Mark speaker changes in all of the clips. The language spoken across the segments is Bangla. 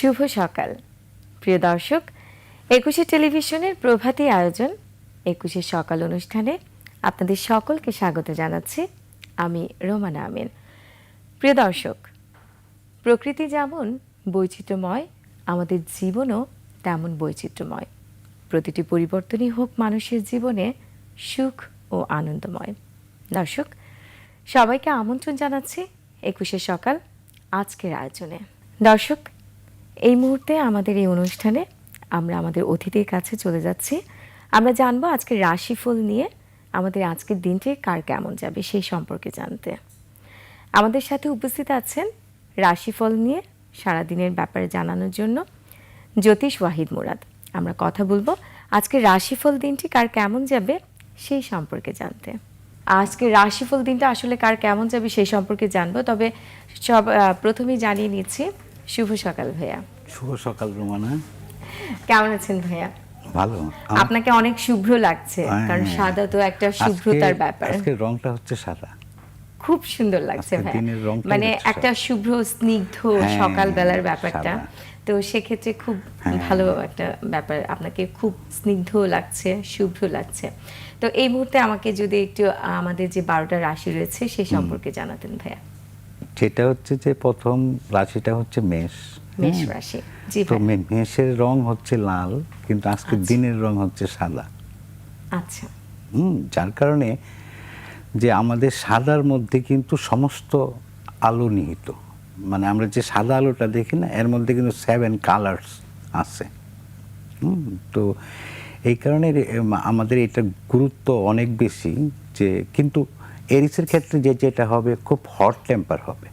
Speaker 1: শুভ সকাল। প্রিয় দর্শক, একুশে টেলিভিশনের প্রভাতী আয়োজন, একুশে সকাল অনুষ্ঠানে আপনাদের সকলকে স্বাগত জানাচ্ছি আমি রোমানা আমিন। প্রিয় দর্শক, প্রকৃতি যেমন বৈচিত্র্যময়, আমাদের জীবনও তেমন বৈচিত্র্যময়। প্রতিটি পরিবর্তনই হোক মানুষের জীবনে সুখ ও আনন্দময়। দর্শক, সবাইকে আমন্ত্রণ জানাচ্ছি একুশে সকাল আজকের আয়োজনে। দর্শক এই মুহূর্তে আমাদের এই অনুষ্ঠানে আমরা আমাদের অতিথির কাছে চলে যাচ্ছি। আমরা জানব আজকের রাশিফল নিয়ে আমাদের আজকের দিনটি কার কেমন যাবে সেই সম্পর্কে জানতে। আমাদের সাথে উপস্থিত আছেন রাশিফল নিয়ে সারাদিনের ব্যাপারে জানানোর জন্য জ্যোতিষ ওয়াহিদ মুরাদ। আমরা কথা বলব আজকের রাশিফল দিনটি কার কেমন যাবে সেই সম্পর্কে জানতে। আজকে রাশিফল দিনটা আসলে কার কেমন যাবে সেই সম্পর্কে জানব, তবে সব প্রথমেই জানিয়ে নিচ্ছি শুভ সকাল ভাইয়া।
Speaker 2: শুভ সকাল রোমানা।
Speaker 1: কেমন আছেন ভাইয়া?
Speaker 2: ভালো।
Speaker 1: আপনাকে অনেক শুভ্র লাগছে
Speaker 2: হ্যাঁ,
Speaker 1: কারণ
Speaker 2: হ্যাঁ।
Speaker 1: সাদা তো একটা শুভ্রতার ব্যাপার।
Speaker 2: আজকে রংটা হচ্ছে সাদা।
Speaker 1: খুব সুন্দর লাগছে ভাইয়া। মানে একটা শুভ্র স্নিগ্ধ
Speaker 2: হ্যাঁ,
Speaker 1: সকালবেলার ব্যাপারটা। তো সেক্ষেত্রে খুব। ভালো একটা ব্যাপার। আপনাকে খুব স্নিগ্ধ লাগছে শুভ্র লাগছে। তো এই মুহূর্তে আমাকে যদি একটু আমাদের যে বারোটা রাশি রয়েছে সে সম্পর্কে জানাতেন ভাইয়া।
Speaker 2: যেটা হচ্ছে যে প্রথম রাশিটা হচ্ছে মেষ।
Speaker 1: মেষ
Speaker 2: হ্যাঁ।
Speaker 1: রাশি।
Speaker 2: তো মেষের রং হচ্ছে লাল কিন্তু আজকে দিনের রং হচ্ছে সাদা।
Speaker 1: আচ্ছা।
Speaker 2: হুম যার কারণে যে আমাদের সাদার মধ্যে কিন্তু সমস্ত আলো নিহিত। মানে আমরা যে সাদা আলোটা দেখি না এর মধ্যে কিন্তু সেভেন কালার্স আছে। হুম তো এই কারণে আমাদের এটা গুরুত্ব অনেক বেশি যে কিন্তু এরিসের ক্ষেত্রে যে যেটা হবে খুব হট টেম্পার হবে।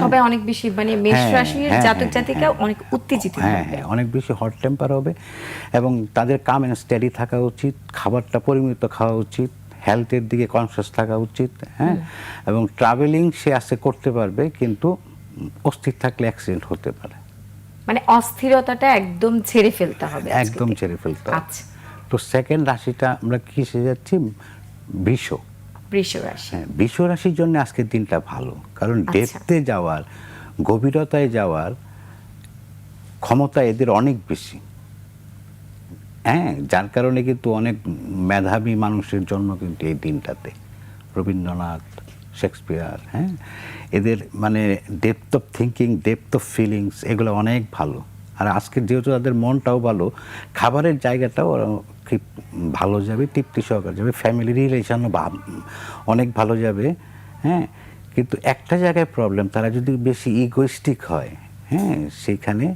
Speaker 1: সবাই অনেক বেশি মানে মেষ
Speaker 2: হ্যাঁ,
Speaker 1: রাশির
Speaker 2: হ্যাঁ,
Speaker 1: জাতক
Speaker 2: হ্যাঁ,
Speaker 1: জাতিকা। অনেক উত্তেজিত
Speaker 2: হ্যাঁ হ্যাঁ অনেক বেশি হট টেম্পার হবে এবং তাদের কাম অ্যান্ড স্টাডি থাকা উচিত খাবারটা পরিমিত খাওয়া উচিত হেলথের দিকে কনসিয়াস থাকা উচিত হ্যাঁ? এবং ট্রাভেলিং সে আজকে করতে পারবে কিন্তু অস্থির থাকলে অ্যাক্সিডেন্ট হতে পারে।
Speaker 1: মানে অস্থিরতাটা একদম ছেড়ে ফেলতে হবে
Speaker 2: একদম ছেড়ে ফেলতে হবে।
Speaker 1: আচ্ছা।
Speaker 2: তো সেকেন্ড রাশিটা আমরা কিসে যাচ্ছি? বৃষ
Speaker 1: বৃষ
Speaker 2: হ্যাঁ রাশির জন্য আজকের দিনটা ভালো। কারণ
Speaker 1: আচ্ছা।
Speaker 2: ডেপতে যাওয়ার গভীরতায় যাওয়ার ক্ষমতা এদের অনেক বেশি। হ্যাঁ যার কারণে কিন্তু অনেক মেধাবী মানুষের জন্য কিন্তু এই দিনটাতে। রবীন্দ্রনাথ শেক্সপিয়ার হ্যাঁ এদের মানে depth of thinking depth of feelings এগুলো অনেক ভালো। আর আজকে যেহেতু তাদের মনটাও ভালো, খাবারের জায়গাটাও খুব ভালো যাবে, তৃপ্তি সহকারে যাবে ফ্যামিলি রিলেশনও অনেক ভালো যাবে হ্যাঁ? কিন্তু একটা জায়গায় প্রবলেম তারা যদি বেশি ইগোইস্টিক হয় হ্যাঁ? সেইখানে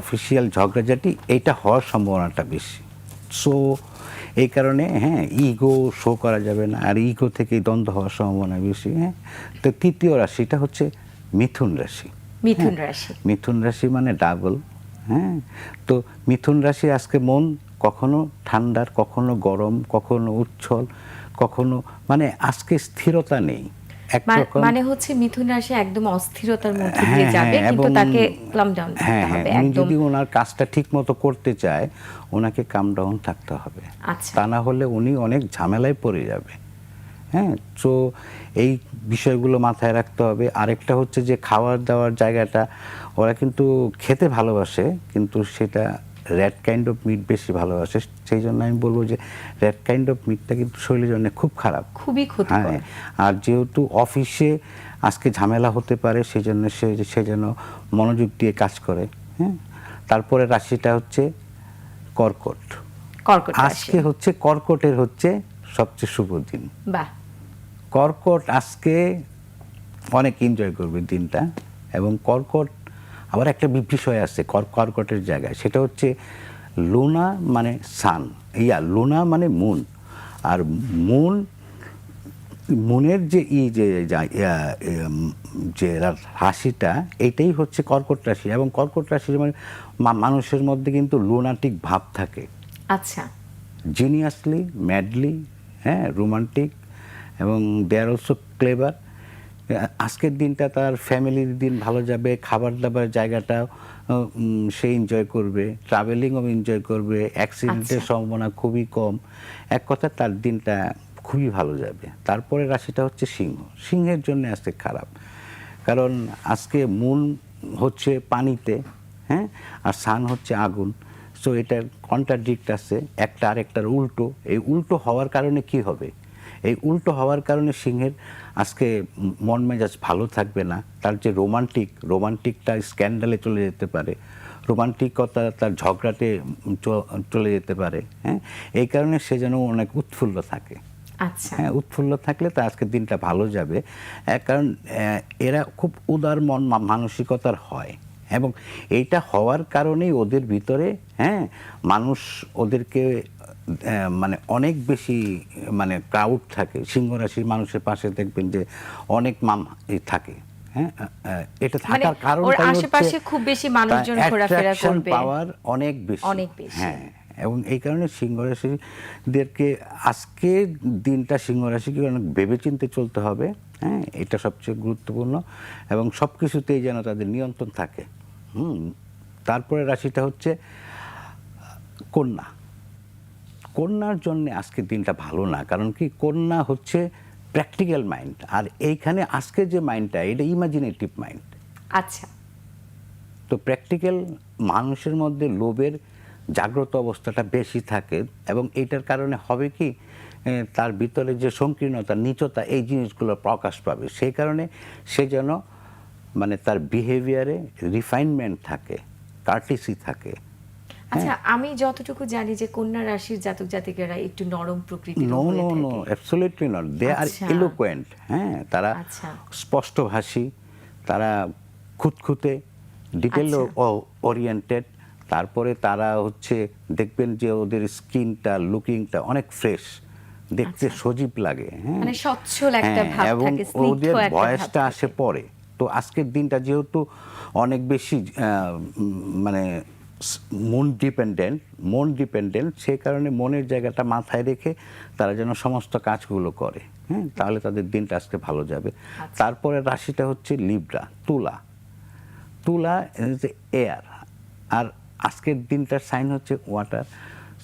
Speaker 2: অফিসিয়াল ঝগড়াঝাটি এইটা হওয়ার সম্ভাবনাটা বেশি। সো এই কারণে হ্যাঁ ইগো শো করা যাবে না, আর ইগো থেকেই দ্বন্দ্ব হওয়ার সম্ভাবনা বেশি হ্যাঁ? তো তৃতীয় রাশিটা হচ্ছে মিথুন রাশি।
Speaker 1: মিথুন
Speaker 2: হ্যাঁ,
Speaker 1: রাশি।
Speaker 2: মিথুন রাশি মানে ডাবল হ্যাঁ। তো মিথুন রাশি আজকে মন কখনো ঠান্ডার কখনো গরম কখনো উচ্ছল কখনো মানে আজকে স্থিরতা নেই।
Speaker 1: মানে হচ্ছে মিথুন রাশি একদম অস্থিরতার মধ্যে
Speaker 2: হ্যাঁ,
Speaker 1: দিয়ে যাবে
Speaker 2: হ্যাঁ,
Speaker 1: কিন্তু তাকে ডাউন
Speaker 2: হ্যাঁ
Speaker 1: করতে
Speaker 2: হ্যাঁ
Speaker 1: হবে একদম।
Speaker 2: যদি ওনার কাজটা ঠিক মতো করতে চায় ওনাকে কাম ডাউন থাকতে হবে।
Speaker 1: আচ্ছা।
Speaker 2: তা না হলে উনি অনেক ঝামেলায় পড়ে যাবে। হ্যাঁ তো এই বিষয়গুলো মাথায় রাখতে হবে। আরেকটা হচ্ছে যে খাওয়ার দাওয়ার জায়গাটা ওরা কিন্তু খেতে ভালোবাসে কিন্তু সেটা র্যাড কাইন্ড অফ মিট বেশি ভালোবাসে। সেই জন্য আমি বলব যে র্যাড কাইন্ড অফ মিটটা কিন্তু শরীরের জন্য খুব খারাপ।
Speaker 1: খুবই ক্ষতিকর।
Speaker 2: হ্যাঁ আর যেহেতু অফিসে আজকে ঝামেলা হতে পারে সেই জন্য সে সে যেন মনোযোগ দিয়ে কাজ করে হ্যাঁ। তারপরে রাশিটা হচ্ছে কর্কট।
Speaker 1: কর্কট
Speaker 2: আজকে হচ্ছে কর্কটের হচ্ছে সবচেয়ে শুভ দিন।
Speaker 1: বাহ
Speaker 2: কর্কট আজকে অনেক এনজয় করবে দিনটা এবং কর্কট আবার একটা বিষয় আছে কর- কর্কটের জায়গায়। সেটা হচ্ছে লুনা মানে সান ইয়া লুনা মানে মুন আর মুন মুনের যে ই যে যা- রাশিটা এটাই হচ্ছে কর্কট রাশি। এবং কর্কট রাশি মানে মানুষের মধ্যে কিন্তু লুনাটিক ভাব থাকে।
Speaker 1: আচ্ছা।
Speaker 2: জিনিয়াসলি ম্যাডলি হ্যাঁ রোমান্টিক এবং দে আর অলসো ক্লেভার আজকের দিনটা তার ফ্যামিলির দিন ভালো যাবে খাবার দাবার জায়গাটা সে এনজয় করবে ট্রাভেলিংও এনজয় করবে অ্যাক্সিডেন্টের
Speaker 1: আচ্ছা।
Speaker 2: সম্ভাবনা খুবই কম। এক কথা তার দিনটা খুবই ভালো যাবে। তারপরে রাশিটা হচ্ছে সিংহ। সিংহের জন্য আজকে খারাপ। কারণ আজকে মুন হচ্ছে পানিতে হ্যাঁ? আর সান হচ্ছে আগুন। সো এটার কন্ট্রাডিক্ট আছে। একটা আরেকটার উল্টো। এই উল্টো হওয়ার কারণে কি হবে? এই উল্টো হওয়ার কারণে সিংহের আজকে মন মেজাজ ভালো থাকবে না। তার যে রোমান্টিক রোমান্টিকটা স্ক্যান্ডালে চলে যেতে পারে। রোমান্টিকতা তার ঝগড়াতে চলে যেতে পারে হ্যাঁ? এই কারণে সে যেন অনেক উৎফুল্ল থাকে।
Speaker 1: আচ্ছা।
Speaker 2: হ্যাঁ উৎফুল্ল থাকলে তা আজকের দিনটা ভালো যাবে। কারণ এরা খুব উদার মন মানসিকতার হয় এবং এইটা হওয়ার কারণেই ওদের ভিতরে হ্যাঁ? মানুষ ওদেরকে মানে অনেক বেশি মানে ক্রাউড থাকে। সিংহ রাশির মানুষের পাশে দেখবেন যে অনেক মাম থাকে। হ্যাঁ এটা
Speaker 1: মানে
Speaker 2: থাকার কারণ
Speaker 1: ওর আশেপাশে খুব বেশি মানুষজন ঘোরাফেরা করবে।
Speaker 2: পাওয়ার অনেক বেশি।
Speaker 1: অনেক বেশি।
Speaker 2: হ্যাঁ এবং এই কারণে সিংহ রাশিদেরকে আজকে দিনটা সিংহ রাশিকে অনেক ভেবেচিন্তে চলতে হবে। হ্যাঁ এটা সবচেয়ে গুরুত্বপূর্ণ। এবং সব কিছুতেই যেন তাদের নিয়ন্ত্রণ থাকে। হুম তারপরে রাশিটা হচ্ছে কন্যা। কন্যার জন্য আজকের দিনটা ভালো না কারণ কি কন্যা হচ্ছে প্র্যাকটিক্যাল মাইন্ড আর এইখানে আজকের যে মাইন্ডটা এটা ইমাজিনেটিভ মাইন্ড
Speaker 1: আচ্ছা।
Speaker 2: তো প্র্যাকটিক্যাল মানুষের মধ্যে লোভের জাগ্রত অবস্থাটা বেশি থাকে এবং এইটার কারণে হবে কি তার ভিতরে যে সংকীর্ণতা নিচতা এই জিনিসগুলো প্রকাশ পাবে। সেই কারণে সে যেন মানে তার বিহেভিয়ারে রিফাইনমেন্ট থাকে কার্টিসি থাকে।
Speaker 1: আচ্ছা আমি যতটুকু জানি যে কন্যা রাশির জাতক জাতিকারা একটু নরম প্রকৃতির
Speaker 2: no no. No absolutely not they are
Speaker 1: আচ্ছা।
Speaker 2: এলোকোয়েন্ট হ্যাঁ তারা
Speaker 1: আচ্ছা।
Speaker 2: স্পষ্টভাষী তারা খুঁতখুঁতে ডিটেল
Speaker 1: আচ্ছা।
Speaker 2: ওরিয়েন্টেড তারপরে তারা হচ্ছে দেখবেন যে ওদের স্কিনটা লুকিংটা অনেক ফ্রেশ দেখতে সজীব লাগে হ্যাঁ
Speaker 1: মানে সচ্ছল একটা
Speaker 2: হ্যাঁ,
Speaker 1: ভাব
Speaker 2: এবং
Speaker 1: থাকে,
Speaker 2: ওদের বয়সটা আসে পরে তো আজকের দিনটা যেহেতু অনেক বেশি মানে মন ডিপেন্ডেন্ট মন ডিপেন্ডেন্ট সেই কারণে মনের জায়গাটা মাথায় রেখে তারা যেন সমস্ত কাজগুলো করে হ্যাঁ তাহলে তাদের দিনটা আজকে ভালো যাবে।
Speaker 1: আচ্ছা।
Speaker 2: তারপরে রাশিটা হচ্ছে লিব্রা তুলা। তুলা হচ্ছে এয়ার আর আজকের দিনটার সাইন হচ্ছে ওয়াটার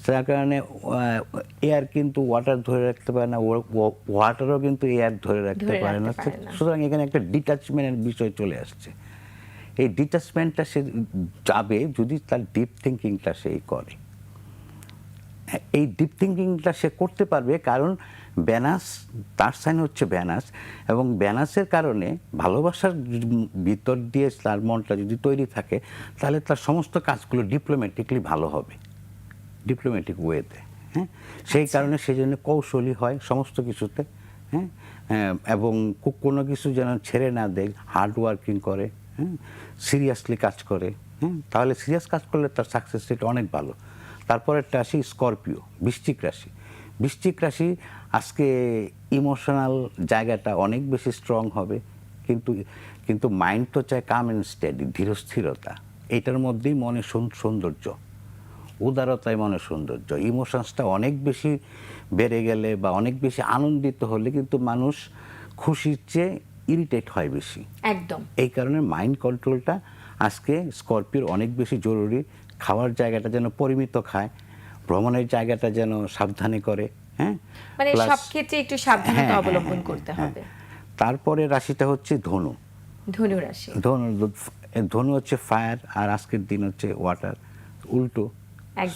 Speaker 2: যার কারণে এয়ার কিন্তু ওয়াটার ধরে রাখতে পারে না ওয়াটারও কিন্তু এয়ার ধরে রাখতে পারে না। সুতরাং এখানে একটা ডিটাচমেন্টের বিষয় চলে আসছে। এই ডিটাচমেন্টটা সে যাবে যদি তার ডিপ থিঙ্কিংটা সেই করে। এই ডিপ থিঙ্কিংটা সে করতে পারবে কারণ ব্যানাস তার সাইন হচ্ছে ব্যানাস এবং ব্যানাসের কারণে ভালোবাসার ভিতর দিয়ে তার মনটা যদি তৈরি থাকে তাহলে তার সমস্ত কাজগুলো ডিপ্লোম্যাটিকলি ভালো হবে। ডিপ্লোম্যাটিক ওয়েতে হ্যাঁ? সেই কারণে সে জন্য কৌশলী হয় সমস্ত কিছুতে হ্যাঁ? হ্যাঁ, এবং কোনো কিছু যেন ছেড়ে না দেয় হার্ড ওয়ার্কিং করে। হ্যাঁ সিরিয়াসলি কাজ করে হ্যাঁ তাহলে সিরিয়াস কাজ করলে তার সাকসেস রেট অনেক ভালো। তারপর একটা আসি স্করপিও বৃশ্চিক রাশি। বৃশ্চিক রাশি আজকে ইমোশনাল জায়গাটা অনেক বেশি স্ট্রং হবে, কিন্তু কিন্তু মাইন্ড তো চায় কাম অ্যান্ড স্টেডি ধীরস্থিরতা। এটার মধ্যেই মনে সৌন্দর্য। উদারতায় মনে সৌন্দর্য। ইমোশনসটা অনেক বেশি বেড়ে গেলে বা অনেক বেশি আনন্দিত হলে কিন্তু মানুষ খুশির চেয়ে ইরিটেট হয় বেশি।
Speaker 1: একদম।
Speaker 2: এই কারণে মাইন্ড কন্ট্রোলটা আজকে স্করপিওর অনেক বেশি জরুরি। খাওয়ার জায়গাটা যেন পরিমিত খায় ভ্রমণের জায়গাটা যেন সাবধানে করে হ্যাঁ?
Speaker 1: মানে সব ক্ষেত্রে একটু সাবধানতা
Speaker 2: হ্যাঁ, হ্যাঁ,
Speaker 1: অবলম্বন
Speaker 2: হ্যাঁ,
Speaker 1: করতে। হবে।
Speaker 2: তারপরে রাশিটা হচ্ছে ধনু।
Speaker 1: ধনু রাশি।
Speaker 2: ধনু ধনু হচ্ছে ফায়ার আর আজকের দিন হচ্ছে ওয়াটার উল্টো।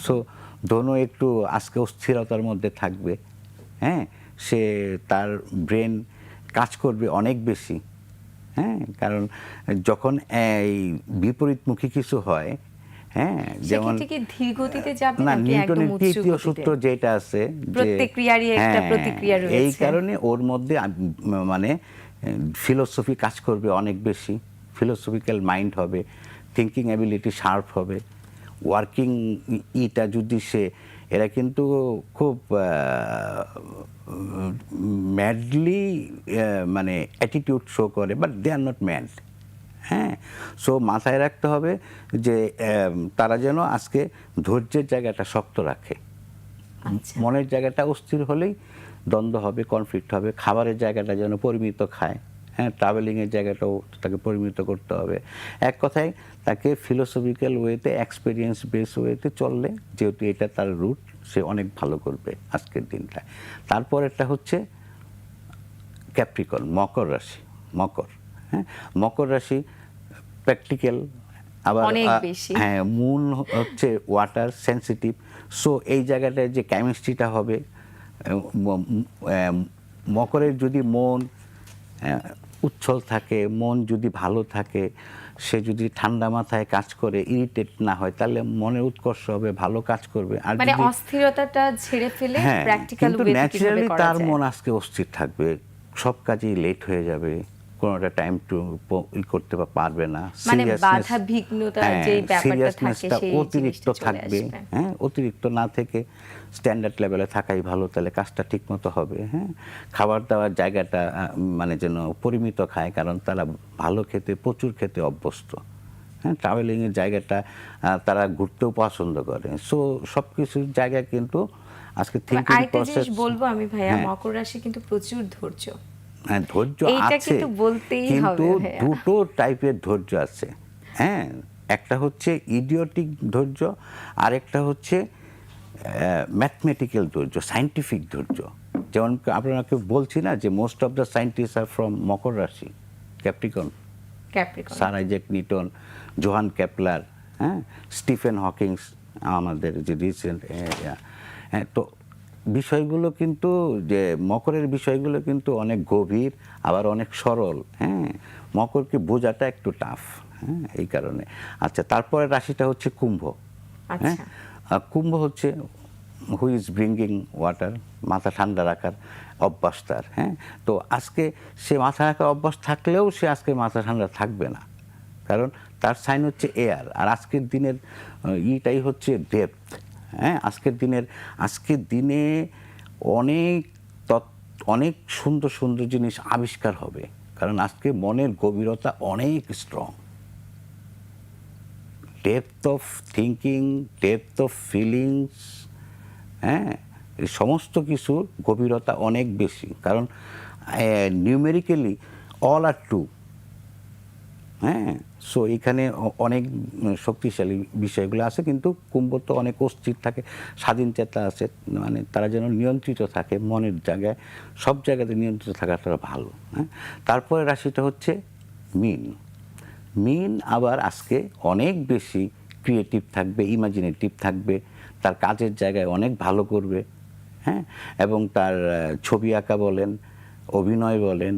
Speaker 2: সো ধনু একটু আজকে অস্থিরতার মধ্যে থাকবে হ্যাঁ? সে তার ব্রেন কাজ করবে অনেক বেশি। হ্যাঁ কারণ যখন এই বিপরীতমুখী কিছু হয় হ্যাঁ যেমন
Speaker 1: ধীর গতিতে যাবে
Speaker 2: না নিউটনের তৃতীয় সূত্র যেটা আছে
Speaker 1: একটা
Speaker 2: হ্যাঁ,
Speaker 1: প্রতিক্রিয়া
Speaker 2: এই কারণে ওর মধ্যে মানে ফিলোসফি কাজ করবে অনেক বেশি। ফিলোসফিক্যাল মাইন্ড হবে থিঙ্কিং অ্যাবিলিটি শার্প হবে। ওয়ার্কিং ইটা যদি সে এরা কিন্তু খুব ম্যাডলি মানে অ্যাটিটিউড শো করে but they are not mad হ্যাঁ? সো মাথায় রাখতে হবে যে তারা যেন আজকে ধৈর্যের জায়গাটা শক্ত রাখে।
Speaker 1: আচ্ছা।
Speaker 2: মনের জায়গাটা অস্থির হলেই দ্বন্দ্ব হবে কনফ্লিক্ট হবে খাবারের জায়গাটা যেন পরিমিত খায়। হ্যাঁ ট্রাভেলিংয়ের জায়গাটাও তাকে পরিমিত করতে হবে। এক কথায় তাকে ফিলোসফিক্যাল ওয়েতে এক্সপিরিয়েন্স বেস ওয়েতে চললে যেহেতু এটা তার রুট সে অনেক ভালো করবে আজকের দিনটা। তারপর একটা হচ্ছে ক্যাপ্রিকন মকর রাশি মকর হ্যাঁ? মকর রাশি প্র্যাকটিক্যাল আবার। হ্যাঁ মুন হচ্ছে ওয়াটার সেন্সিটিভ সো এই জায়গাটায় যে কেমিস্ট্রিটা হবে মকরের যদি মন আহ, উচ্ছল থাকে মন যদি ভালো থাকে সে যদি ঠান্ডা মাথায় কাজ করে ইরিটেট না হয় তাহলে মনে উৎকর্ষ হবে ভালো কাজ করবে। আর
Speaker 1: মানে অস্থিরতাটা ছেড়ে ফেলে
Speaker 2: হ্যাঁ
Speaker 1: প্র্যাকটিক্যাল ওয়েতে কীভাবে
Speaker 2: ন্যাচারালি
Speaker 1: যায়
Speaker 2: তার মন আজকে অস্থির থাকবে সব কাজেই লেট হয়ে যাবে। কোনোটা টাইম টু ই করতে পারবে না।
Speaker 1: মানে বাধা বিঘ্নতা
Speaker 2: হ্যাঁ,
Speaker 1: যেই ব্যাপারটা থাকে সেই
Speaker 2: অতিরিক্ত থাকবে। হ্যাঁ অতিরিক্ত না থেকে স্ট্যান্ডার্ড লেভেলে থাকাই ভালো তাহলে কাজটা ঠিক মতো হবে। হ্যাঁ খাবার দাবার জায়গাটা মানে যেন পরিমিত খায় কারণ তারা ভালো খেতে প্রচুর খেতে অভ্যস্ত। হ্যাঁ ট্রাভেলিংয়ের জায়গাটা তারা ঘুরতেও পছন্দ করে। সো সব কিছুর জায়গায় কিন্তু আজকে থিঙ্কিং প্রসেস
Speaker 1: বলব আমি ভাইয়া
Speaker 2: হ্যাঁ।
Speaker 1: মকর রাশি কিন্তু প্রচুর ধৈর্য।
Speaker 2: হ্যাঁ ধৈর্য আছে
Speaker 1: কিন্তু
Speaker 2: কিন্তু দুটো টাইপের ধৈর্য আছে। হ্যাঁ একটা হচ্ছে ইডিওটিক ধৈর্য আর একটা হচ্ছে ম্যাথমেটিক্যাল ধৈর্য সাইন্টিফিক ধৈর্য। যেমন আপনাকে বলছি না যে most of the scientist are from মকর রাশি capricorn sir Isaac Newton Johann Kepler হ্যাঁ স্টিফেন হকিংস আমাদের যে রিসেন্ট হ্যাঁ তো বিষয়গুলো কিন্তু যে মকরের বিষয়গুলো কিন্তু অনেক গভীর আবার অনেক সরল হ্যাঁ? মকরকে বোঝাটা একটু টাফ হ্যাঁ? এই কারণে। আচ্ছা তারপরে রাশিটা হচ্ছে কুম্ভ হ্যাঁ?
Speaker 1: আচ্ছা।
Speaker 2: কুম্ভ হচ্ছে হু ইজ ব্রিঙ্গিং ওয়াটার মাথা ঠান্ডা রাখার অভ্যাস তার হ্যাঁ? তো আজকে সে মাথা রাখার অভ্যাস থাকলেও সে আজকে মাথা ঠান্ডা থাকবে না কারণ তার সাইন হচ্ছে এয়ার আর আজকের দিনের ইটাই হচ্ছে ডেপথ হ্যাঁ আজকের দিনের, আজকের দিনে অনেক অনেক সুন্দর সুন্দর জিনিস আবিষ্কার হবে। কারণ আজকে মনের গভীরতা অনেক strong depth of thinking depth of feelings হ্যাঁ এই সমস্ত কিছুর গভীরতা অনেক বেশি। কারণ নিউমেরিক্যালি অল আর টু হ্যাঁ সো এখানে অনেক শক্তিশালী বিষয়গুলো আছে, কিন্তু কুম্ভ তো অনেক অস্থির থাকে, স্বাধীন চেতা আছে মানে তারা যেন নিয়ন্ত্রিত থাকে মনের জায়গায়, সব জায়গাতে নিয়ন্ত্রিত থাকাটা ভালো হ্যাঁ? তারপরে রাশিটা হচ্ছে মিন। মিন আবার আজকে অনেক বেশি ক্রিয়েটিভ থাকবে ইমাজিনেটিভ থাকবে, তার কাজের জায়গায় অনেক ভালো করবে হ্যাঁ? এবং তার ছবি আঁকা বলেন, অভিনয় বলেন,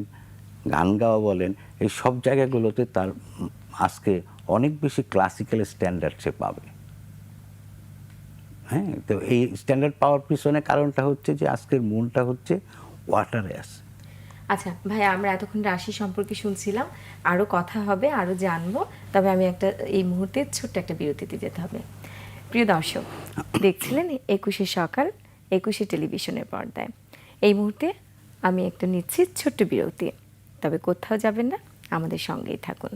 Speaker 2: গান গাওয়া বলেন, এই সব জায়গাগুলোতে তার আজকে অনেক বেশি ক্লাসিক্যাল স্ট্যান্ডার্ড সে পাবে। হ্যাঁ তো এই স্ট্যান্ডার্ড পাওয়ার পিছনে কারণটা হচ্ছে যে আজকের মনটা হচ্ছে ওয়াটারে আছে
Speaker 1: আচ্ছা ভাই, আমরা এতক্ষণ রাশি সম্পর্কে শুনছিলাম আরও কথা হবে আরও জানব, তবে আমি একটা, এই মুহূর্তে ছোট্ট একটা বিরতিতে যেতে হবে। প্রিয় দর্শক, দেখছিলেন একুশে সকাল, একুশে টেলিভিশনের পর্দায়। এই মুহূর্তে আমি একটা নিচ্ছি ছোট্ট বিরতি, তবে কোথাও যাবেন না, আমাদের সঙ্গেই থাকুন।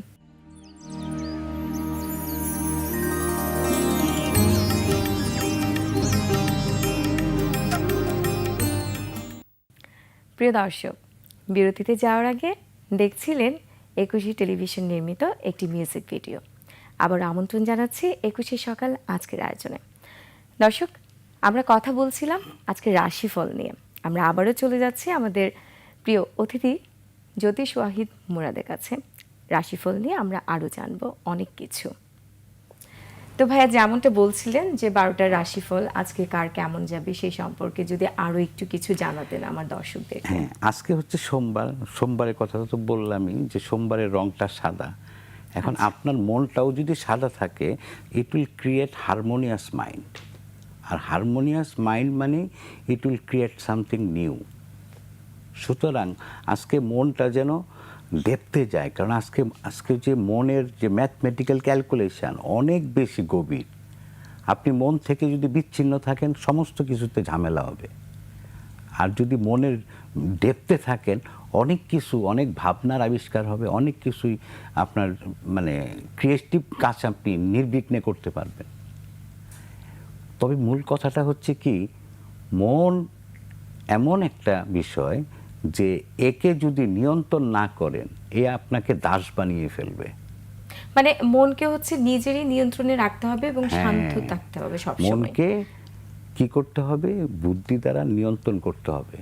Speaker 1: প্রিয় দর্শক, বিরতিতে যাওয়ার আগে দেখছিলেন একুশে টেলিভিশন নির্মিত একটি মিউজিক ভিডিও। আবার আমন্ত্রণ জানাচ্ছি একুশে সকাল আজকের আয়োজনে। দর্শক, আমরা কথা বলছিলাম আজকে রাশিফল নিয়ে। আমরা আবারও চলে যাচ্ছি আমাদের প্রিয় অতিথি জ্যোতিষ ওয়াহিদ মুরাদের কাছে। রাশিফল নিয়ে আমরা আরও জানব অনেক কিছু। তো ভাইয়া যেমনটা বলছিলেন যে বারোটার রাশিফল আজকে কার কেমন যাবে সেই সম্পর্কে যদি আরও একটু কিছু জানাতেন আমার দর্শকদের।
Speaker 2: হ্যাঁ আজকে হচ্ছে সোমবার সোমবারের কথা তো বললামই যে সোমবারের রংটা সাদা। এখন আপনার মনটাও যদি সাদা থাকে it will create harmonious mind R harmonious mind মানে it will create something new সুতরাং আজকে মনটা যেন ডেপতে যায়। কারণ আজকে আজকে যে মনের যে ম্যাথমেটিক্যাল ক্যালকুলেশান অনেক বেশি গভীর। আপনি মন থেকে যদি বিচ্ছিন্ন থাকেন, সমস্ত কিছুতে ঝামেলা হবে। আর যদি মনের ডেপতে থাকেন, অনেক কিছু, অনেক ভাবনার আবিষ্কার হবে, অনেক কিছুই আপনার মানে ক্রিয়েটিভ কাজ আপনি নির্বিঘ্নে করতে পারবেন। তবে মূল কথাটা হচ্ছে কি, মন এমন একটা বিষয় যে একে যদি নিয়ন্ত্রণ না করেন এ আপনাকে দাস বানিয়ে ফেলবে।
Speaker 1: মানে মনকে হচ্ছে নিজেরই নিয়ন্ত্রণে রাখতে হবে এবং
Speaker 2: হ্যাঁ।
Speaker 1: শান্ত থাকতে হবে সবসময়।
Speaker 2: মনকে কি করতে হবে? বুদ্ধি দ্বারা নিয়ন্ত্রণ করতে হবে।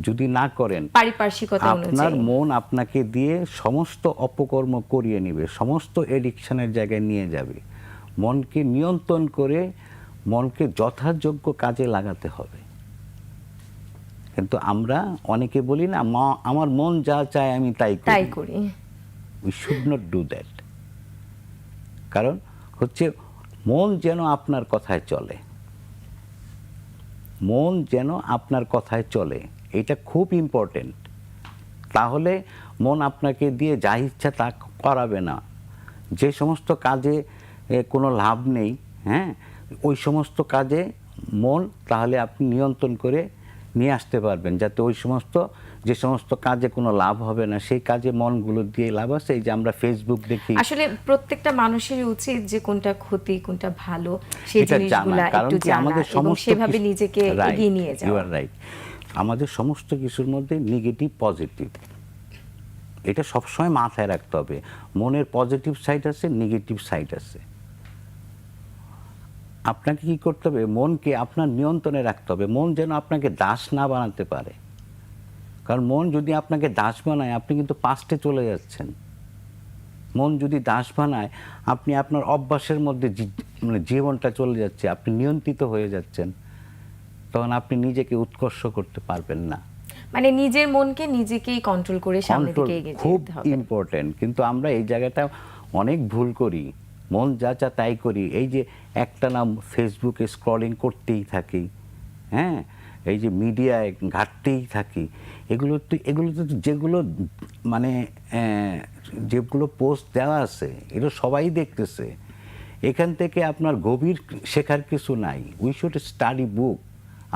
Speaker 2: যদি না করেন
Speaker 1: পারিপার্শ্বিকতা
Speaker 2: আপনার মন আপনাকে দিয়ে সমস্ত অপকর্ম করিয়ে নেবে সমস্ত এডিকশনের জায়গায় নিয়ে যাবে। মনকে নিয়ন্ত্রণ করে মনকে যথাযোগ্য কাজে লাগাতে হবে। কিন্তু আমরা অনেকে বলি না মা আমার মন যা চায় আমি তাই
Speaker 1: তাই
Speaker 2: করি। We should not do that কারণ হচ্ছে মন যেন আপনার কথায় চলে। মন যেন আপনার কথায় চলে এটা খুব ইম্পর্টেন্ট তাহলে মন আপনাকে দিয়ে যা ইচ্ছা তা করাবে না। যে সমস্ত কাজে কোনো লাভ নেই হ্যাঁ? ওই সমস্ত কাজে মন তাহলে আপনি নিয়ন্ত্রণ করে নিয়ে আসতে পারবেন যাতে ওই সমস্ত যে সমস্ত কাজে কোনো লাভ হবে না সেই কাজে মনগুলো দিয়ে লাভ আছে। এই যে আমরা ফেসবুক দেখি।
Speaker 1: আসলে প্রত্যেকটা মানুষেরই উচিত যে কোনটা ক্ষতি কোনটা ভালো সেই জিনিসগুলা একটু জানা
Speaker 2: আমাদের
Speaker 1: এবং সেভাবে নিজেকে এগিয়ে নিয়ে যাওয়া।
Speaker 2: are right. আমাদের সমস্ত কিছুর মধ্যে নেগেটিভ পজিটিভ এটা সবসময় মাথায় রাখতে হবে। মনের পজিটিভ সাইড আছে নেগেটিভ সাইড আছে। আপনাকে কি করতে হবে? মনকে আপনার নিয়ন্ত্রণে রাখতে হবে। মন যেন আপনাকে দাস না বানাতে পারে। কারণ মন যদি আপনাকে দাস বানায় আপনি কিন্তু পাস্টে চলে যাচ্ছেন। মন যদি দাস বানায় আপনি আপনার অভ্যাসের মধ্যে মানে জীবনটা চলে যাচ্ছে আপনি নিয়ন্ত্রিত হয়ে যাচ্ছেন তখন আপনি নিজেকে উৎকর্ষ করতে পারবেন না।
Speaker 1: মানে নিজের মনকে নিজেকেই কন্ট্রোল করে
Speaker 2: Control
Speaker 1: দিকে এগিয়ে
Speaker 2: খুব
Speaker 1: যেতে হবে।
Speaker 2: ইম্পর্টেন্ট কিন্তু আমরা এই জায়গাটা অনেক ভুল করি। মন যা যা তাই করি। এই যে একটা নাম ফেসবুকে স্ক্রলিং করতেই থাকি হ্যাঁ? এই যে মিডিয়ায় ঘাটতেই থাকি। এগুলো তো এগুলো তো যেগুলো মানে যেগুলো পোস্ট দেওয়া আছে, এগুলো সবাই দেখতেছে। এখান থেকে আপনার গভীর শেখার কিছু নাই। উই শুড স্টাডি বুক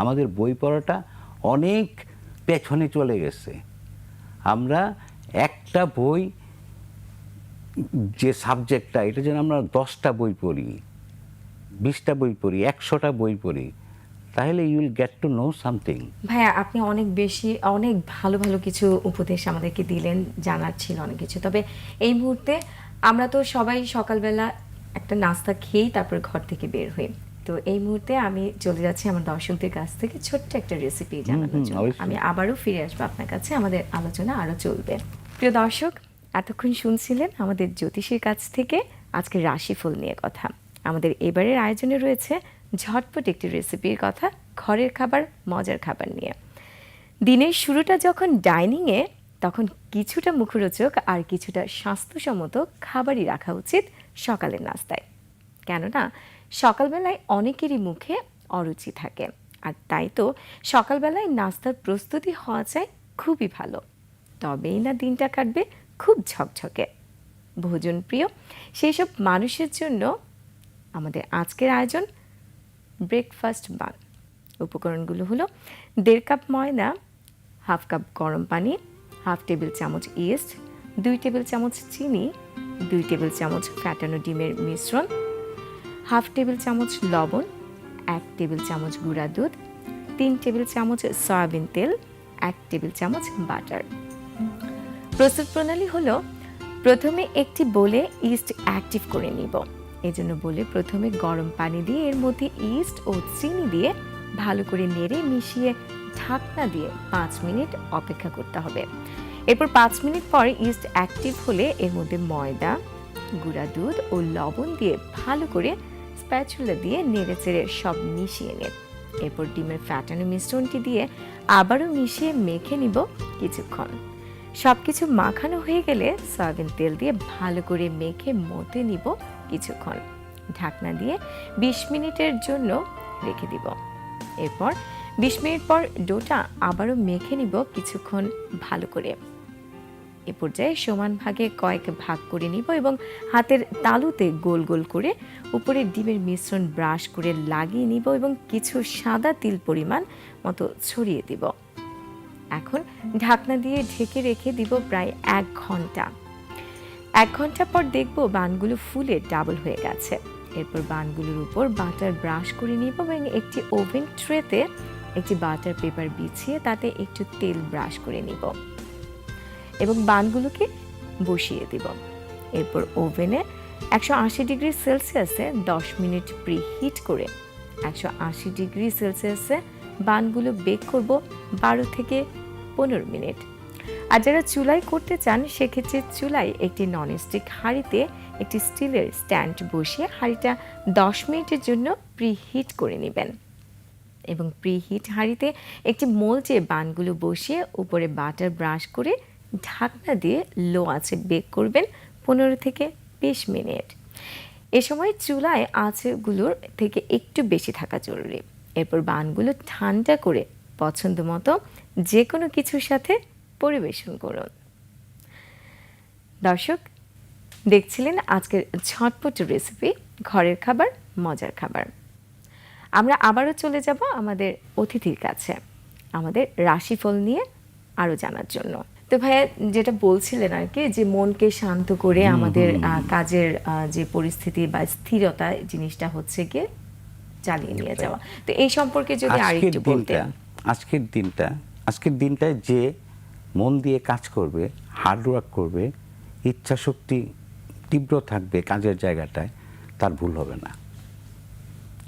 Speaker 2: আমাদের বই পড়াটা অনেক পেছনে চলে গেছে। আমরা একটা বই যে সাবজেক্টটা এটা যেন আমরা দশটা বই পড়ি বিশটা বই পড়ি একশোটা বই পড়ি তাহলে you will get to know something
Speaker 1: ভাইয়া আপনি অনেক বেশি অনেক ভালো ভালো কিছু উপদেশ আমাদেরকে দিলেন জানার ছিল অনেক কিছু। তবে এই মুহূর্তে আমরা তো সবাই সকালবেলা একটা নাস্তা খেয়েই তারপর ঘর থেকে বের হই। তো এই মুহূর্তে আমি চলে যাচ্ছি আমার দর্শকদের কাছ থেকে ছোট্ট একটা রেসিপি জানানোর জন্য। আমি আবারও ফিরে আসব আপনার কাছে আমাদের আলোচনা আরও চলবে। প্রিয় দর্শক এতক্ষণ শুনছিলেন আমাদের জ্যোতিষীর কাছ থেকে আজকে রাশিফল নিয়ে কথা। আমাদের এবারের আয়োজনে রয়েছে ঝটপট একটি রেসিপির কথা, ঘরের খাবার, মজার খাবার নিয়ে। দিনের শুরুটা যখন ডাইনিংয়ে তখন কিছুটা মুখরোচক আর কিছুটা স্বাস্থ্যসম্মত খাবারই রাখা উচিত সকালের নাস্তায়। কেননা, সকালবেলায় অনেকেরই মুখে অরুচি থাকে। আর তাই তো সকালবেলায় নাস্তার প্রস্তুতি হওয়া চাই খুবই ভালো। তবেই না দিনটা কাটবে খুব ঝকঝকে। ভোজন প্রিয় সেই সব মানুষের জন্য আমাদের আজকের আয়োজন ব্রেকফাস্ট বান উপকরণগুলো হলো দেড় কাপ ময়দা, হাফ কাপ গরম পানি, হাফ টেবিল চামচ ইস্ট দুই টেবিল চামচ চিনি, দুই টেবিল চামচ ফ্যাটানো ডিমের মিশ্রণ, হাফ টেবিল চামচ লবণ, এক টেবিল চামচ গুঁড়া দুধ, তিন টেবিল চামচ সয়াবিন তেল, এক টেবিল চামচ বাটার। প্রস্তুত প্রণালী হলো প্রথমে একটি বলে ইস্ট অ্যাক্টিভ করে নিব। এজন্য বলে প্রথমে গরম পানি দিয়ে এর মধ্যে ইস্ট ও চিনি দিয়ে ভালো করে নেড়ে মিশিয়ে ঢাকনা দিয়ে পাঁচ মিনিট অপেক্ষা করতে হবে। এরপর পাঁচ মিনিট পর ইস্ট অ্যাক্টিভ হলে এর মধ্যে ময়দা, গুঁড়া দুধ ও লবণ দিয়ে ভালো করে স্প্যাচুলা দিয়ে নেড়ে চেড়ে সব মিশিয়ে নেব এরপর ডিমের ফ্যাটানো মিশ্রণটি দিয়ে আবারও মিশিয়ে মেখে নিব কিছুক্ষণ। সবকিছু মাখানো হয়ে গেলে সয়াবিন তেল দিয়ে ভালো করে মেখে মতে নিব কিছুক্ষণ। ঢাকনা দিয়ে বিশ মিনিটের জন্য রেখে দিব। এরপর বিশ মিনিট পর ডোটা আবারও মেখে নিব কিছুক্ষণ ভালো করে। এ পর্যায়ে সমান ভাগে কয়েক ভাগ করে নিব এবং হাতের তালুতে গোল গোল করে উপরে ডিমের মিশ্রণ ব্রাশ করে লাগিয়ে নিব এবং কিছু সাদা তিল পরিমাণ মতো ছড়িয়ে দিব। এখন ঢাকনা দিয়ে ঢেকে রেখে দিব প্রায় এক ঘণ্টা। এক ঘণ্টা পর দেখব বানগুলো ফুলে ডাবল হয়ে গেছে। এরপর বানগুলোর উপর বাটার ব্রাশ করে নিব এবং একটি ওভেন ট্রেতে একটি বাটার পেপার বিছিয়ে তাতে একটু তেল ব্রাশ করে নিব এবং বানগুলোকে বসিয়ে দিব। এরপর ওভেনে একশো আশি ডিগ্রি সেলসিয়াসে দশ মিনিট প্রি হিট করে একশো আশি ডিগ্রি সেলসিয়াসে বানগুলো বেক করব বারো থেকে পনেরো মিনিট। আর যারা চুলায় করতে চান, সেক্ষেত্রে চুলায় একটি ননস্টিক হাঁড়িতে একটি স্টিলের স্ট্যান্ড বসিয়ে হাঁড়িটা দশ মিনিটের জন্য প্রিহিট করে নেবেন। এবং প্রিহিট হাঁড়িতে একটি মোলচে বানগুলো বসিয়ে উপরে বাটার ব্রাশ করে ঢাকনা দিয়ে লো আঁচে বেক করবেন পনেরো থেকে বিশ মিনিট। এ সময় চুলায় আঁচগুলোর থেকে একটু বেশি থাকা জরুরি। এরপর বানগুলো ঠান্ডা করে পছন্দ মতো যে কোনো কিছুর সাথে পরিবেশন করুন। দর্শক দেখছিলেন আজকের ঝটপট রেসিপি ঘরের খাবার মজার খাবার। আমরা আবারও চলে যাব আমাদের অতিথির কাছে আমাদের রাশিফল নিয়ে আরও জানার জন্য। তো ভাইয়া যেটা বলছিলেন আর কি যে মনকে শান্ত করে আমাদের কাজের যে পরিস্থিতি বা স্থিরতা জিনিসটা হচ্ছে গিয়ে চালিয়ে নিয়ে যাওয়া। তো এই সম্পর্কে যদি আর
Speaker 2: আজকের দিনটা
Speaker 1: বলতেন।
Speaker 2: আজকের দিনটা আজকের দিনটায় যে মন দিয়ে কাজ করবে হার্ডওয়ার্ক করবে ইচ্ছা শক্তি তীব্র থাকবে কাজের জায়গাটায় তার ভুল হবে না।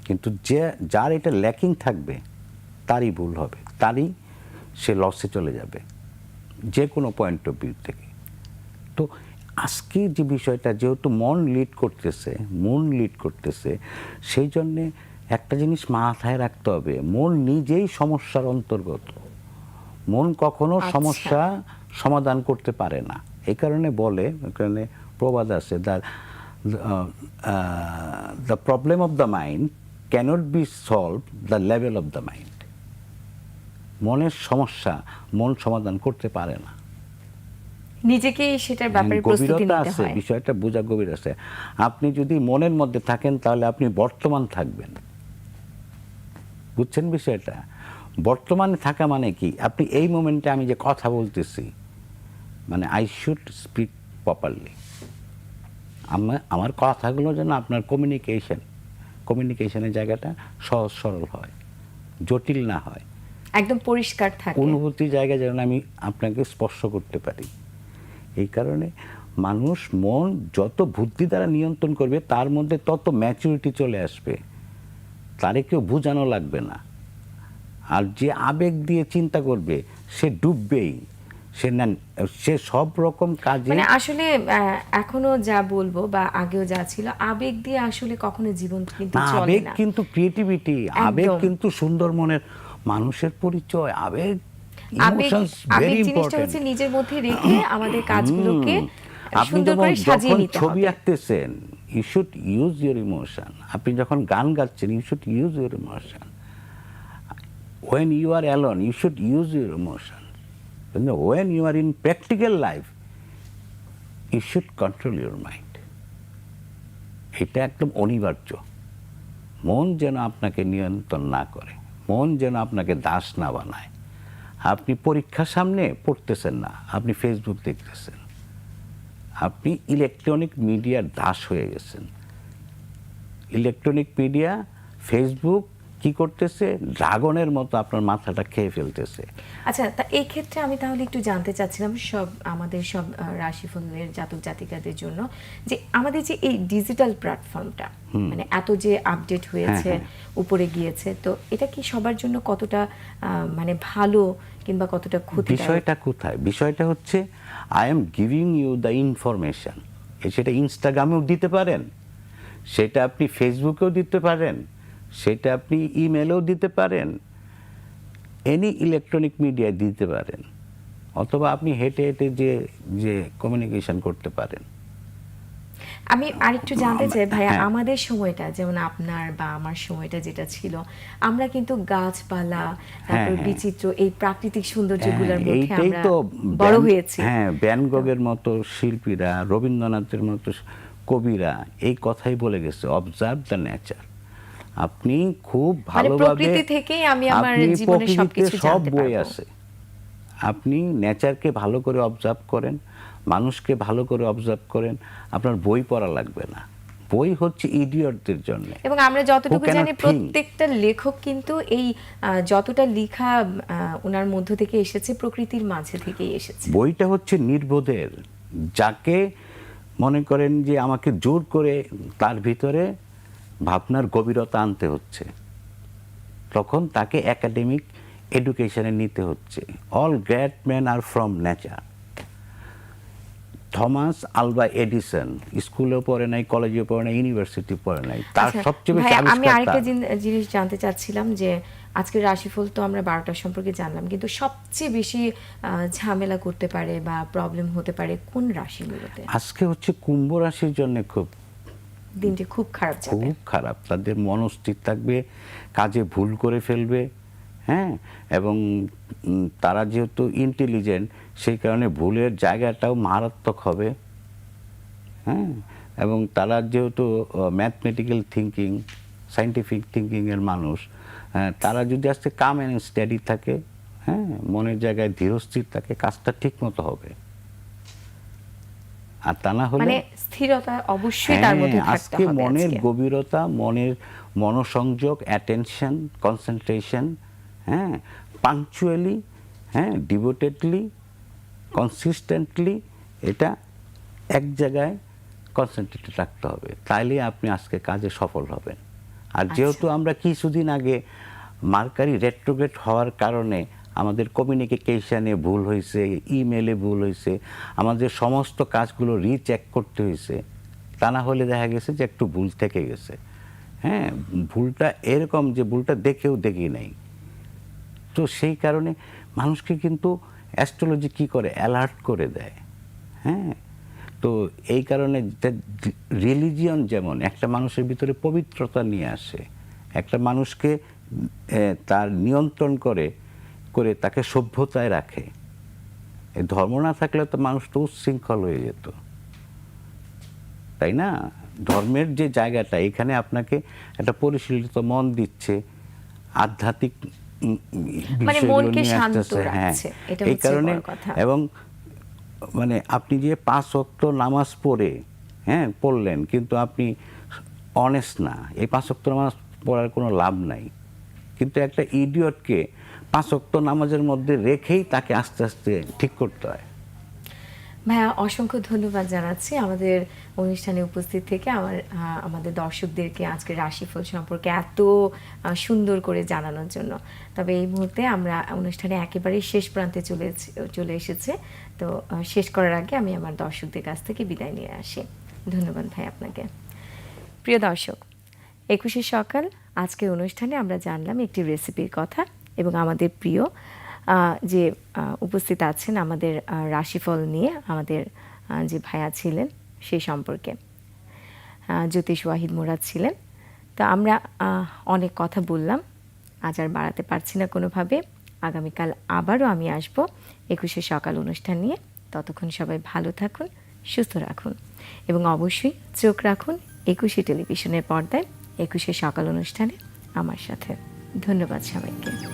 Speaker 2: কিন্তু যে যার এটা ল্যাকিং থাকবে তারই ভুল হবে তারই সে লসে চলে যাবে যে কোনো পয়েন্ট অফ ভিউ থেকে। তো আজকে যে বিষয়টা যেহেতু মন লিড করতেছে মন লিড করতেছে সেই জন্যে একটা জিনিস মাথায় রাখতে হবে মন নিজেই সমস্যার অন্তর্গত। মন কখনো
Speaker 1: আচ্ছা।
Speaker 2: সমস্যা সমাধান করতে পারে না। এই কারণে বলে এখানে প্রবাদ আছে the the problem of the mind cannot be solve the level of the mind মনের সমস্যা মন সমাধান করতে পারে না।
Speaker 1: নিজেকেই সেটার ব্যাপারে প্রস্তুতি
Speaker 2: গভীরতা
Speaker 1: নিতে
Speaker 2: আছে
Speaker 1: হয়।
Speaker 2: বিষয়টা বোঝা গভীর আছে। আপনি যদি মনের মধ্যে থাকেন তাহলে আপনি বর্তমান থাকবেন। বুঝছেন বিষয়টা? বর্তমানে থাকা মানে কি? আপনি এই মোমেন্টে আমি যে কথা বলতেছি মানে আই শুড স্পিক প্রপারলি আমার আমার কথাগুলো যেন আপনার কমিউনিকেশন কমিউনিকেশনের জায়গাটা সহজ সরল হয় জটিল না হয়।
Speaker 1: একদম পরিষ্কার থাকে।
Speaker 2: অনুভূতির জায়গা যেন আমি আপনাকে স্পর্শ করতে পারি। এই কারণে মানুষ মন যত বুদ্ধি দ্বারা নিয়ন্ত্রণ করবে তার মধ্যে তত ম্যাচুরিটি চলে আসবে। তারে কেউ বোঝানো লাগবে না। আর যে আবেগ দিয়ে চিন্তা করবে সে ডুববেই। সে না সে সব রকম কাজে
Speaker 1: মানে আসলে এখনও যা বলব বা আগেও যা ছিল আবেগ দিয়ে আসলে কখনো জীবন কিন্তু
Speaker 2: না,
Speaker 1: চলে
Speaker 2: আবেগ কিন্তু ক্রিয়েটিভিটি আবেগ কিন্তু সুন্দর মনের মানুষের পরিচয় আবেগ
Speaker 1: আবেগ
Speaker 2: ইমোশনস
Speaker 1: আবেগ
Speaker 2: ভেরি
Speaker 1: জিনিসটা হচ্ছে নিজের মধ্যে রেখে আমাদের কাজগুলোকে
Speaker 2: আপনি
Speaker 1: সুন্দর
Speaker 2: যখন
Speaker 1: করে সাজিয়ে
Speaker 2: ছবি আঁকতেছেন you should use your emotion আপনি যখন গান গাচ্ছেন you should use your emotion when you are alone you should use your emotion when you are in practical life you should control your mind এটা একদম অনিবার্য। মন যেন আপনাকে নিয়ন্ত্রণ না করে, মন যেন আপনাকে দাস না বানায়। আপনি পরীক্ষা সামনে পড়তেছেন না, আপনি ফেসবুক দেখতেছেন। আপনি ইলেকট্রনিক মিডিয়ার দাস হয়ে গেছেন। ইলেকট্রনিক মিডিয়া ফেসবুক কি করতেছে? ড্রাগনের মতো আপনার মাথাটা খেয়ে ফেলতেছে।
Speaker 1: আচ্ছা তা এই ক্ষেত্রে আমি তাহলে একটু জানতে চাচ্ছিলাম সব আমাদের সব রাশিফলের জাতক জাতিকাদের জন্য যে আমাদের যে এই ডিজিটাল প্ল্যাটফর্মটা মানে এত যে আপডেট হয়েছে
Speaker 2: হ্যাঁ।
Speaker 1: উপরে গিয়েছে তো এটা কি সবার জন্য কতটা মানে ভালো কিংবা কতটা ক্ষতি
Speaker 2: বিষয়টা কোথায়? বিষয়টা হচ্ছে I am giving you the information সেটা ইনস্টাগ্রামেও দিতে পারেন, সেটা আপনি ফেসবুকেও দিতে পারেন, সেটা আপনি ইমেলেও দিতে পারেন এনি ইলেকট্রনিক মিডিয়ায় দিতে পারেন, অথবা আপনি হেঁটে হেঁটে যে যে কমিউনিকেশন করতে পারেন।
Speaker 1: আমি আরেকটু জানতে চাই ভাইয়া
Speaker 2: হ্যাঁ।
Speaker 1: আমাদের সময়টা যেমন আপনার বা আমার সময়টা যেটা ছিল আমরা কিন্তু গাছপালা তারপর
Speaker 2: হ্যাঁ।
Speaker 1: বিচিত্র এই প্রাকৃতিক সৌন্দর্যগুলোর
Speaker 2: হ্যাঁ,
Speaker 1: মধ্যে আমরা বড় হয়েছি
Speaker 2: হ্যাঁ ব্যানগগের মতো শিল্পীরা রবীন্দ্রনাথের মতো কবিরা এই কথাই বলে গেছে অবজার্ভ দ্য নেচার আপনি খুব ভালোভাবে
Speaker 1: মানে প্রকৃতি থেকেই আমি আমার জীবনের সবকিছু
Speaker 2: সব বই। আছে আপনি নেচারকে ভালো করে অবজার্ভ করেন মানুষকে ভালো করে অবজার্ভ করেন আপনার বই পড়া লাগবে না। বই হচ্ছে ইডিয়টদের জন্য।
Speaker 1: এবং আমরা যতটুকু জানি প্রত্যেকটা লেখক কিন্তু এই যতটা লেখা ওনার মধ্য থেকে এসেছে প্রকৃতির মাঝে থেকেই এসেছে।
Speaker 2: বইটা হচ্ছে নির্বোধের। যাকে মনে করেন যে আমাকে জোর করে তার ভিতরে ভাবনার গভীরতা আনতে হচ্ছে। তখন তাকে একাডেমিক এডুকেশনে নিতে হচ্ছে। All great man are from nature Thomas Alva Edison স্কুলেও পড়ে নাই কলেজে পড়ে নাই ইউনিভার্সিটি পড়ে নাই। তার
Speaker 1: আচ্ছা,
Speaker 2: সবচেয়ে বেশি
Speaker 1: আমি আরেকটা জিনিস জানতে চাচ্ছিলাম যে আজকের রাশিফল তো আমরা বারোটার সম্পর্কে জানলাম কিন্তু সবচেয়ে বেশি ঝামেলা করতে পারে বা প্রবলেম হতে পারে কোন রাশিগুলোতে?
Speaker 2: আজকে হচ্ছে কুম্ভ রাশির জন্য খুব
Speaker 1: দিনটি খুব খারাপ
Speaker 2: খুব খারাপ। তাদের মনস্থির থাকবে কাজে ভুল করে ফেলবে হ্যাঁ এবং তারা যেহেতু ইন্টেলিজেন্ট সেই কারণে ভুলের জায়গাটাও মারাত্মক হবে। হ্যাঁ এবং তারা যেহেতু ম্যাথমেটিক্যাল থিঙ্কিং সাইন্টিফিক থিঙ্কিংয়ের মানুষ হ্যাঁ, তারা যদি আজকে কাম অ্যান্ড স্টাডি থাকে হ্যাঁ মনের জায়গায় ধীরস্থির থাকে কাজটা ঠিক মতো হবে। আর তা না হলে
Speaker 1: মানে স্থিরতা অবশ্যই তার মধ্যে
Speaker 2: হ্যাঁ, আজকে মনের গভীরতা মনের মনোসংযোগ অ্যাটেনশন কনসেন্ট্রেশন হ্যাঁ পাংচুয়ালি হ্যাঁ ডিভোটেডলি কনসিস্টেন্টলি এটা এক জায়গায় কনসেন্ট্রেটেড রাখতে হবে। তাইলে আপনি আজকে কাজে সফল হবেন। আর
Speaker 1: আচ্ছা।
Speaker 2: যেহেতু আমরা কিছুদিন আগে মার্কারি রেট্রোগেট হওয়ার কারণে আমাদের কমিউনিকেশনে ভুল হয়েছে ইমেলে ভুল হয়েছে আমাদের সমস্ত কাজগুলো রিচেক করতে হয়েছে তা না হলে দেখা গেছে যে একটু ভুল থেকে গেছে। হ্যাঁ ভুলটা এরকম যে ভুলটা দেখেও দেখি নাই। তো সেই কারণে মানুষকে কিন্তু অ্যাস্ট্রোলজি কি করে? অ্যালার্ট করে দেয়। হ্যাঁ? তো এই কারণে রিলিজিয়ন যেমন, একটা মানুষের ভিতরে পবিত্রতা নিয়ে আসে, একটা মানুষকে তার নিয়ন্ত্রণ করে করে তাকে সভ্যতায় রাখে। ধর্ম না থাকলে তো মানুষ তো উচ্ছৃঙ্খল হয়ে যেত। তাই না? ধর্মের যে জায়গাটা, এখানে আপনাকে একটা পরিশীলিত মন দিচ্ছে, আধ্যাত্মিক
Speaker 1: মানে মনকে শান্ত
Speaker 2: হ্যাঁ।
Speaker 1: রাখছে। এটা
Speaker 2: এই কারণে এবং মানে আপনি যে পাঁচ অক্ত নামাজ পড়ে হ্যাঁ পড়লেন কিন্তু আপনি অনেস্ট না। এই পাঁচ অক্ত নামাজ পড়ার কোনো লাভ নাই। কিন্তু একটা ইডিয়টকে পাঁচ অক্ত নামাজের মধ্যে রেখেই তাকে আস্তে আস্তে ঠিক করতে হয়।
Speaker 1: ভাইয়া, অসংখ্য ধন্যবাদ জানাচ্ছি আমাদের অনুষ্ঠানে উপস্থিত থেকে। আমার আমাদের দর্শকদেরকে আজকে রাশিফল সম্পর্কে এত সুন্দর করে জানানোর জন্য। তবে এই মুহূর্তে আমরা অনুষ্ঠানে একেবারে শেষ প্রান্তে চলে চলে এসেছে। তো শেষ করার আগে আমি আমার দর্শকদের কাছ থেকে বিদায় নিয়ে আসি। ধন্যবাদ ভাই আপনাকে। প্রিয় দর্শক, একুশে সকাল, আজকের অনুষ্ঠানে আমরা জানলাম একটি রেসিপির কথা এবং আমাদের প্রিয় যে উপস্থিত আছেন আমাদের রাশিফল নিয়ে আমাদের যে ভাইয়া ছিলেন সেই সম্পর্কে। জ্যোতিষ ওয়াহিদ মুরাদ ছিলেন। তো আমরা অনেক কথা বললাম। আজ আর বাড়াতে পারছি না কোনোভাবে। আগামীকাল আবারও আমি আসব একুশে সকাল অনুষ্ঠান নিয়ে। ততক্ষণ সবাই ভালো থাকুন, সুস্থ রাখুন এবং অবশ্যই চোখ রাখুন একুশে টেলিভিশনের পর্দায়, একুশে সকাল অনুষ্ঠানে আমার সাথে। ধন্যবাদ সবাইকে।